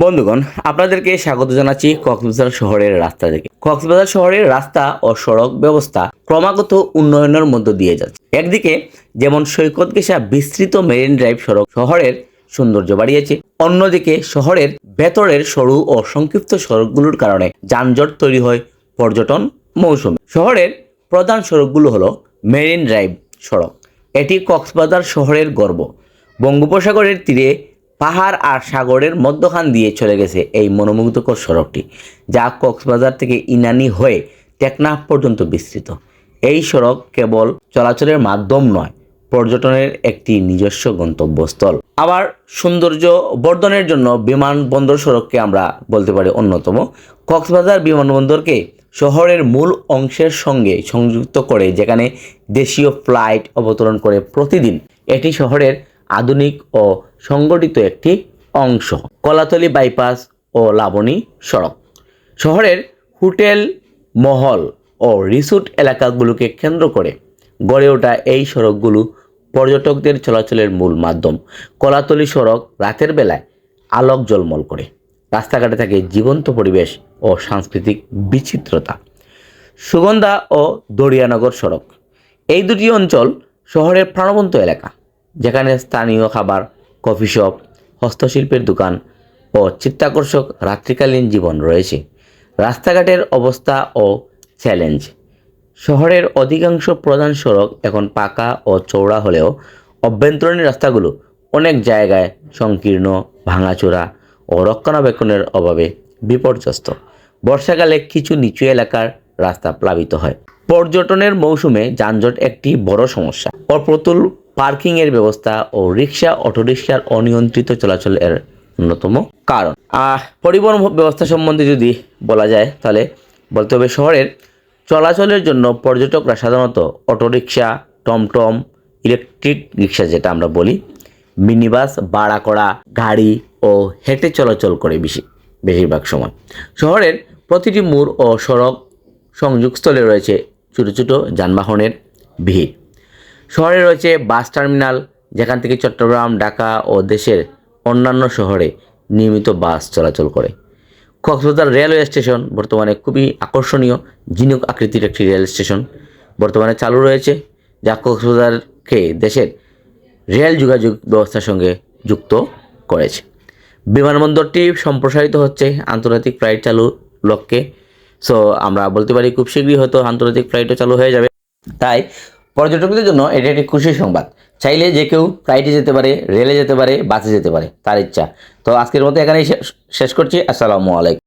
বন্ধুগণ, আপনাদেরকে স্বাগত জানাচ্ছি কক্সবাজার শহরের রাস্তা থেকে কক্সবাজার শহরের রাস্তা ও সড়ক ব্যবস্থা ক্রমাগত উন্নয়নের মধ্য দিয়ে যাচ্ছে। একদিকে যেমন সৈকত ঘেঁষা বিস্তৃত মেরিন ড্রাইভ সড়ক শহরের সৌন্দর্য বাড়িয়েছে, অন্যদিকে শহরের ভেতরের সরু ও সংক্ষিপ্ত সড়কগুলোর কারণে যানজট তৈরি হয় পর্যটন মৌসুমে। শহরের প্রধান সড়কগুলো হলো মেরিন ড্রাইভ সড়ক। এটি কক্সবাজার শহরের গর্ব। বঙ্গোপসাগরের তীরে পাহাড় আর সাগরের মধ্যখান দিয়ে চলে গেছে এই মনোমুগ্ধকর সড়কটি, যা কক্সবাজার থেকে ইনানি হয়ে টেকনাফ পর্যন্ত বিস্তৃত। এই সড়ক কেবল চলাচলের মাধ্যম নয়, পর্যটনের একটি নিজস্ব গন্তব্যস্থল। আবার সৌন্দর্য বর্ধনের জন্য বিমানবন্দর সড়ককে আমরা বলতে পারি অন্যতম। কক্সবাজার বিমানবন্দরকে শহরের মূল অংশের সঙ্গে সংযুক্ত করে, যেখানে দেশীয় ফ্লাইট অবতরণ করে প্রতিদিন, এটি শহরের আধুনিক ও সংগঠিত একটি অংশ। কলাতলি বাইপাস ও লাবণী সড়ক। শহরের হোটেল, মহল ও রিসোর্ট এলাকাগুলোকে কেন্দ্র করে গড়ে ওঠা এই সড়কগুলো পর্যটকদের চলাচলের মূল মাধ্যম। কলাতলি সড়ক রাতের বেলায় আলোক জলমল করে। রাস্তাঘাটে থাকে জীবন্ত পরিবেশ ও সাংস্কৃতিক বিচিত্রতা। সুগন্ধা ও দরিয়ানগর সড়ক। এই দুটি অঞ্চল শহরের প্রাণবন্ত এলাকা। যেখানে স্থানীয় খাবার, কফি শপ, হস্তশিল্পের দোকান ও চিত্তাকর্ষক রাত্রিকালীন জীবন রয়েছে। রাস্তাঘাটের অবস্থা ও চ্যালেঞ্জ শহরের অধিকাংশ প্রধান সড়ক এখন পাকা ও চৌড়া হলেও অভ্যন্তরীণ রাস্তাগুলো অনেক জায়গায় সংকীর্ণ, ভাঙাচোরা ও রক্ষণাবেক্ষণের অভাবে বিপর্যস্ত। বর্ষাকালে কিছু নিচু এলাকার রাস্তা প্লাবিত হয়। পর্যটনের মৌসুমে যানজট একটি বড় সমস্যা। অপ্রতুল পার্কিংয়ের ব্যবস্থা ও রিক্সা অটোরিকশার অনিয়ন্ত্রিত চলাচলের অন্যতম কারণ। পরিবহন ব্যবস্থা সম্বন্ধে যদি বলা যায়, তাহলে বলতে হবে শহরের চলাচলের জন্য পর্যটকরা সাধারণত অটোরিকশা টমটম, ইলেকট্রিক রিক্সা যেটা আমরা বলি মিনি বাস ভাড়া করা, গাড়ি ও হেঁটে চলাচল করে বেশি, বেশিরভাগ সময়। শহরের প্রতিটি মোড় ও সড়ক সংযোগস্থলে রয়েছে ছোটো ছোটো যানবাহনের ভিড়। শহরে রয়েছে বাস টার্মিনাল, যেখান থেকে চট্টগ্রাম, ঢাকা ও দেশের অন্যান্য শহরে নিয়মিত বাস চলাচল করে। কক্সবাজার রেলওয়ে স্টেশন বর্তমানে খুবই আকর্ষণীয় ঝিনুক আকৃতির একটি রেল স্টেশন। বর্তমানে চালু রয়েছে, যা কক্সবাজারকে দেশের রেল যোগাযোগ ব্যবস্থার সঙ্গে যুক্ত করেছে। বিমানবন্দরটি সম্প্রসারিত হচ্ছে আন্তর্জাতিক ফ্লাইট চালু লক্ষ্যে। সো আমরা বলতে পারি খুব শীঘ্রই হয়তো আন্তর্জাতিক ফ্লাইটও চালু হয়ে যাবে। তাই পর্যটকদের জন্য এটা একটি খুশির সংবাদ। চাইলে যে কেউ ফ্লাইটে যেতে পারে রেলে যেতে পারে বাসে যেতে পারে, তার ইচ্ছা। তো আজকের মতো এখানেই শেষ করছি। আসসালামু আলাইকুম।